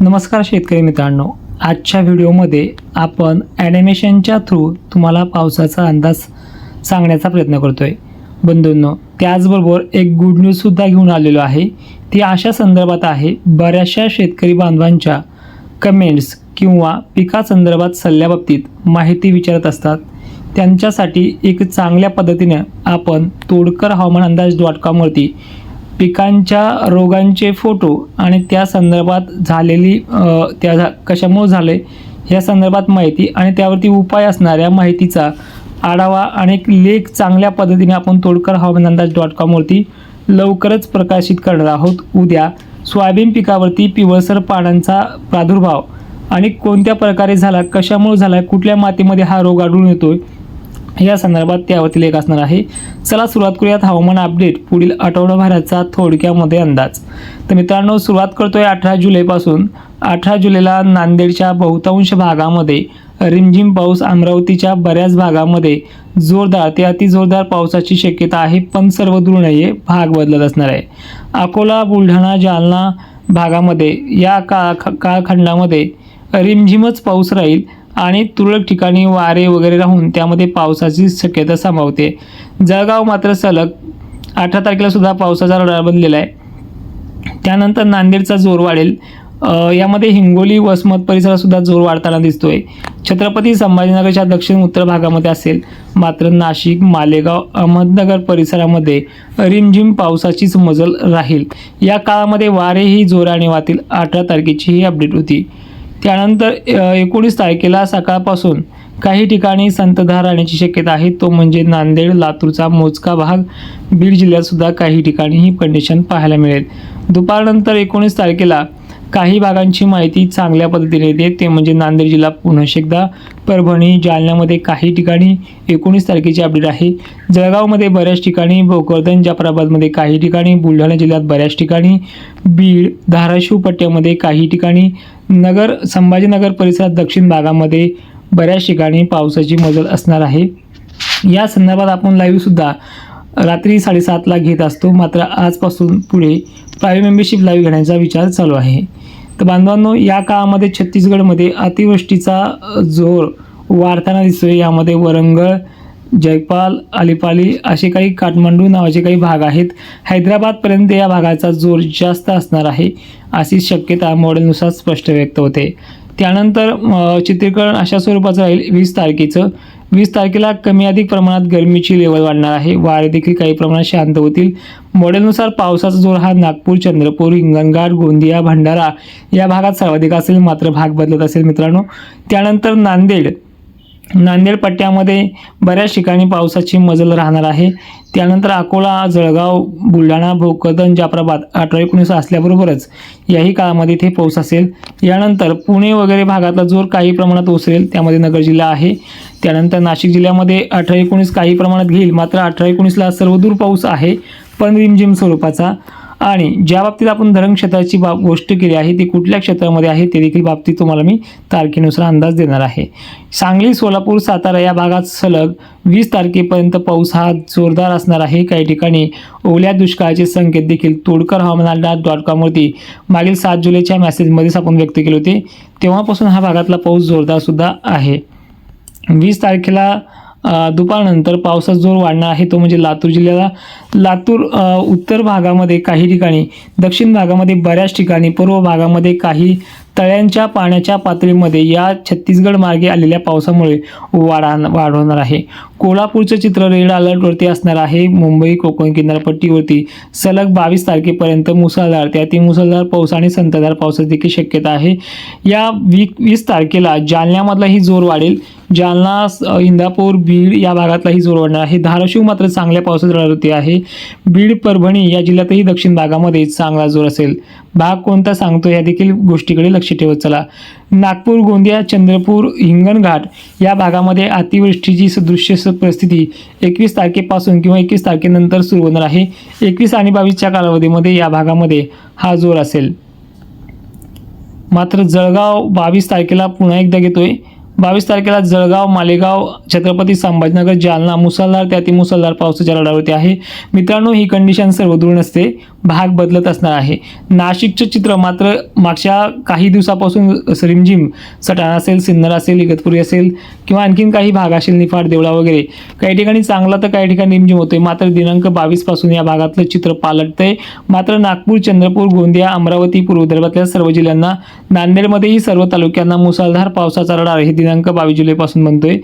नमस्कार शेतकरी मित्रांनो. आजच्या व्हिडिओमध्ये आपण ॲनिमेशनच्या थ्रू तुम्हाला पावसाचा अंदाज सांगण्याचा प्रयत्न करतो आहे बंधूंनो त्याचबरोबर एक गुड न्यूजसुद्धा घेऊन आलेलो आहे. ती अशा संदर्भात आहे बऱ्याचशा शेतकरी बांधवांच्या कमेंट्स किंवा पिकासंदर्भात सल्ल्याबाबतीत माहिती विचारत असतात. त्यांच्यासाठी एक चांगल्या पद्धतीनं आपण तोडकर हवामान अंदाज डॉट कॉमवरती पिकांच्या रोगांचे फोटो आणि त्या संदर्भात झालेली त्या झा- कशामुळे झाले या संदर्भात माहिती आणि त्यावरती उपाय असणाऱ्या माहितीचा आढावा आणि एक लेख चांगल्या पद्धतीने आपण तोडकर हवामान अंदाज डॉट कॉमवरती लवकरच प्रकाशित करणार आहोत. उद्या सोयाबीन पिकावरती पिवळसर पानांचा प्रादुर्भाव आणि कोणत्या प्रकारे झाला कशामुळे झाला कुठल्या मातीमध्ये हा रोग आढळून येतोय या संदर्भात त्यावरती लेख असणार आहे. चला सुरुवात करूयात हवामान अपडेट. पुढील आठवडाभराचा थोडक्यामध्ये अंदाज. तर मित्रांनो सुरुवात करतोय अठरा जुलैपासून. अठरा जुलैला नांदेडच्या बहुतांश भागामध्ये रिमझिम पाऊस अमरावतीच्या बऱ्याच भागामध्ये जोरदार ते अतिजोरदार पावसाची शक्यता आहे पण सर्व नाही भाग बदलत असणार आहे. अकोला बुलढाणा जालना भागामध्ये या काळ काळखंडामध्ये रिमझिमच पाऊस राहील. आणि तुरळक ठिकाणी वारे वगैरे राहून त्यामध्ये पावसाची शक्यता संभावते. जळगाव मात्र सलग अठरा तारखेला सुद्धा पावसाचा रडार बनलेला आहे. त्यानंतर नांदेडचा जोर वाढेल. यामध्ये हिंगोली वसमत परिसरातसुद्धा जोर वाढताना दिसतोय. छत्रपती संभाजीनगरच्या दक्षिण उत्तर भागामध्ये असेल. मात्र नाशिक मालेगाव अहमदनगर परिसरामध्ये रिमझिम पावसाचीच मजल राहील. या काळामध्ये वारेही जोराने वाहतील. अठरा तारखेची ही अपडेट होती. त्यानंतर एकोणीस तारखेला सकाळपासून काही ठिकाणी संतधार राहण्याची शक्यता आहे. तो म्हणजे नांदेड लातूरचा मोजका भाग. बीड जिल्ह्यात सुद्धा काही ठिकाणी ही कंडिशन पाहायला मिळेल. दुपारनंतर एकोणीस तारखेला काही भागांची माहिती चांगल्या पद्धतीने येते ते म्हणजे नांदेड जिल्हा पुन्हा एकदा परभणी जालन्यामध्ये काही ठिकाणी एकोणीस तारखेची अपडेट आहे. जळगावमध्ये बऱ्याच ठिकाणी भोकरदन जाफराबादमध्ये काही ठिकाणी बुलढाणा जिल्ह्यात बऱ्याच ठिकाणी बीड धाराशिव पट्ट्यामध्ये काही ठिकाणी नगर संभाजीनगर परिसरात दक्षिण भागामध्ये बऱ्याच ठिकाणी पावसाची मजल असणार आहे. या संदर्भात आपण लाईव्हसुद्धा रात्री साडेसातला घेत असतो. मात्र आजपासून पुढे प्रायव्हेट मेंबरशिप लाईव्ह घेण्याचा विचार चालू आहे. तर बांधवांनो या काळामध्ये छत्तीसगडमध्ये अतिवृष्टीचा जोर वाढताना दिसतोय. यामध्ये वरंगळ जयपाल अलिपाली असे काही काठमांडू नावाचे काही भाग आहेत. हैदराबादपर्यंत या भागाचा जोर जास्त असणार आहे अशी शक्यता मॉडेलनुसार स्पष्ट व्यक्त होते. त्यानंतर चित्रीकरण अशा स्वरूपाचं राहील. वीस तारखेचं वीस तारखेला कमी अधिक प्रमाणात गरमीची लेवल वाढणार आहे. वारे देखील काही प्रमाणात शांत होतील. मॉडेलनुसार पावसाचा जोर हा नागपूर चंद्रपूर हिंगणघाट गोंदिया भंडारा या भागात सर्वाधिक असेल मात्र भाग बदलत असेल मित्रांनो. त्यानंतर नांदेड नांदेड पट्ट्यामध्ये बऱ्याच ठिकाणी पावसाची मजल राहणार आहे. त्यानंतर अकोला जळगाव बुलढाणा भोकदन जाफराबाद अठरा एकोणीस असल्याबरोबरच याही काळामध्ये इथे पाऊस असेल. यानंतर पुणे वगैरे भागातला जोर काही प्रमाणात ओसरेल त्यामध्ये नगर जिल्हा आहे. त्यानंतर नाशिक जिल्ह्यामध्ये अठरा एकोणीस काही प्रमाणात घेईल मात्र अठरा एकोणीसला सर्वदूर पाऊस आहे. पण रिमझिम स्वरूपाचा. आणि ज्या बाबतीत आपण धरणक्षेत्राची बाब गोष्ट केली आहे ती कुठल्या क्षेत्रामध्ये आहे ते देखील बाबतीत तुम्हाला मी तारखेनुसार अंदाज देणार आहे. सांगली सोलापूर सातारा या भागात सलग वीस तारखेपर्यंत पाऊस हा जोरदार असणार आहे. काही ठिकाणी ओल्या दुष्काळाचे संकेत देखील तोडकर हवामान डॉट कॉमवरती मागील सात जुलैच्या मेसेजमध्येच आपण व्यक्त केले होते. तेव्हापासून हा भागातला पाऊस जोरदारसुद्धा आहे. वीस तारखेला दुपारनंतर पावसाचा जोर वाढणार आहे तो म्हणजे लातूर जिल्ह्याला. लातूर उत्तर भागामध्ये काही ठिकाणी दक्षिण भागामध्ये बऱ्याच ठिकाणी पूर्व भागामध्ये काही तळ्यांच्या पाण्याच्या पातळीमध्ये या छत्तीसगड मार्गे आलेल्या पावसामुळे वाढा वाढवणार आहे. कोल्हापूरचं चित्र रेड अलर्टवरती असणार आहे. मुंबई कोकण किनारपट्टीवरती सलग बावीस तारखेपर्यंत मुसळधार त्यातील मुसळधार पाऊस आणि संतधार पावसाची देखील शक्यता आहे. या वी वीस तारखेला जालन्यामधलाही जोर वाढेल. जालना इंदापूर बीड या भागातलाही जोर वाढणार आहे. धाराशिव मात्र चांगल्या पावसाची होते आहे. बीड परभणी या जिल्ह्यातही दक्षिण भागामध्ये चांगला जोर असेल. भाग कोणता सांगतो या देखील गोष्टीकडे लक्ष ठेवत चला. नागपूर गोंदिया चंद्रपूर हिंगणघाट या भागामध्ये अतिवृष्टीची सदृश्य परिस्थिती एकवीस तारखेपासून किंवा एकवीस तारखेनंतर सुरू होणार आहे. एकवीस आणि बावीसच्या कालावधीमध्ये या भागामध्ये हा जोर असेल. मात्र जळगाव बावीस तारखेला पुन्हा एकदा घेतोय. बावीस तारखेला जळगाव मालेगाव छत्रपती संभाजीनगर जालना मुसळधार त्यातील मुसळधार पावसाच्या लढावरती आहे. मित्रांनो ही कंडिशन सर्वदूर नसते. भाग बदलत असणार आहे. नाशिकचं चित्र मात्र मागच्या काही दिवसापासून रिमझिम सटाणा असेल सिन्नर असेल इगतपुरी असेल किंवा आणखीन काही भाग असेल निफाड देवळा वगैरे काही ठिकाणी चांगला तर काही ठिकाणी रिमझिम होतोय. मात्र दिनांक बावीसपासून या भागातलं चित्र पालटतंय. मात्र नागपूर चंद्रपूर गोंदिया अमरावती पूर्व विदर्भातल्या सर्व जिल्ह्यांना नांदेडमध्येही सर्व तालुक्यांना मुसळधार पावसाचा रडार हे दिनांक बावीस जुलैपासून म्हणतोय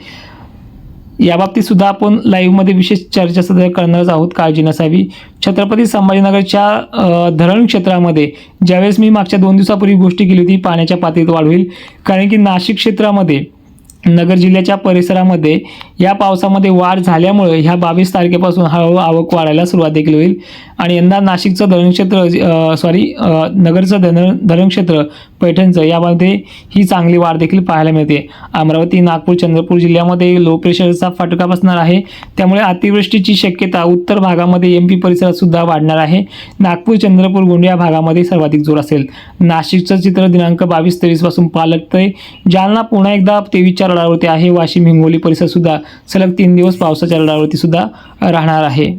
याबाबतीत सुद्धा आपण लाईव्हमध्ये विशेष चर्चा सध्या करणारच आहोत. काळजी नसावी. छत्रपती संभाजीनगरच्या धरण क्षेत्रामध्ये ज्यावेळेस मी मागच्या दोन दिवसापूर्वी गोष्टी केली होती पाण्याच्या पातळीत वाढ होईल. कारण की नाशिक क्षेत्रामध्ये नगर जिल्ह्याच्या परिसरामध्ये या पावसामध्ये वाढ झाल्यामुळे ह्या बावीस तारखेपासून हळूहळू आवक वाढायला सुरुवात देखील होईल. आणि यंदा नाशिकचं धरणक्षेत्र सॉरी नगरचं धरण धरणक्षेत्र पैठणचं यामध्ये ही चांगली वाढ देखील पाहायला मिळते. अमरावती नागपूर चंद्रपूर जिल्ह्यामध्ये लो प्रेशरचा फटका बसणार आहे. त्यामुळे अतिवृष्टीची शक्यता उत्तर भागामध्ये एम पी परिसरात सुद्धा वाढणार आहे. नागपूर चंद्रपूर गोंदिया भागामध्ये सर्वाधिक जोर असेल. नाशिकचं चित्र दिनांक बावीस तेवीसपासून पालटतंय जालना पुन्हा एकदा तेवीसच्या रडावरती आहे. वाशिम हिंगोली परिसर सुद्धा सलग तीन दिवस पावसाच्या रडावरती सुद्धा राहणार आहे.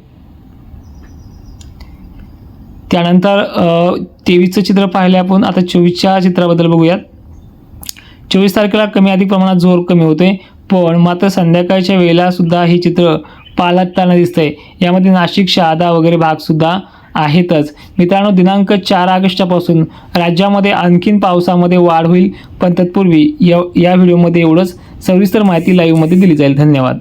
त्यानंतर तेवीसचं चित्र पाहिले आपण. आता चोवीसच्या चित्राबद्दल बघूयात. चोवीस तारखेला कमी अधिक प्रमाणात जोर कमी होते पण मात्र संध्याकाळच्या वेळेला सुद्धा हे चित्र पालटताना दिसतंय. यामध्ये नाशिक शहादा वगैरे भाग सुद्धा आहेतच. मित्रांनो दिनांक चार ऑगस्टपासून राज्यामध्ये आणखीन पावसामध्ये वाढ होईल. पण तत्पूर्वी या या व्हिडिओमध्ये एवढंच. सविस्तर माहिती लाईव्हमध्ये दिली जाईल. धन्यवाद.